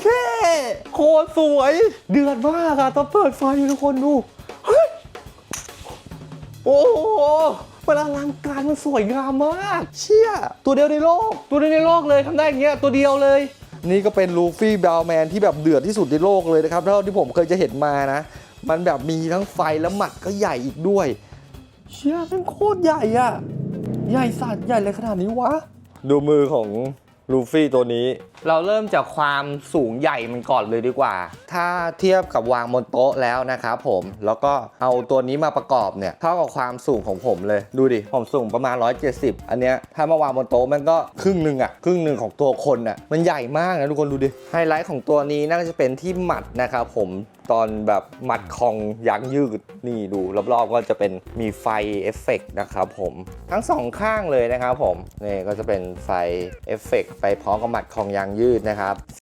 แค่โคตรสวย เดือดมากอะตอนเปิดไฟทุกคนดู เฮ้ย โอ้โหมันอลังการมันสวยงามมาก เชี่ย ตัวเดียวในโลก ตัวเดียวในโลกเลยทำได้อย่างเงี้ยตัวเดียวเลย นี่ก็เป็นลูฟี่บราวน์แมนที่แบบเดือดที่สุดในโลกเลยนะครับเท่าที่ผมเคยจะเห็นมานะ มันแบบมีทั้งไฟแล้วหมัดก็ใหญ่อีกด้วย เชี่ยมันโคตรใหญ่อะใหญ่สัตว์ใหญ่เลยขนาดนี้วะ ดูมือของ ลูฟี่ตัวนี้ เราเริ่มจากความสูงใหญ่มันก่อนเลยดีกว่า ถ้าเทียบกับวางบนโต๊ะแล้วนะครับผม แล้วก็เอาตัวนี้มาประกอบเนี่ย เท่ากับความสูงของผมเลย ดูดิ ผมสูงประมาณ 170 อันเนี้ย ถ้ามาวางบนโต๊ะมันก็ครึ่งหนึ่งอะครึ่งหนึ่งของตัวคนอะมันใหญ่มากนะทุกคนดูดิ ไฮไลท์ของตัวนี้น่าจะเป็นที่หมัดนะครับผมตอนแบบหมัดคองยางยืดนี่ดูรอบๆก็จะเป็นมีไฟเอฟเฟกต์นะครับผมทั้งสองข้างเลยนะครับผมนี่ก็จะเป็นไฟเอฟเฟกต์ไปพร้อมกับหมัดคองยางยืดนะครับ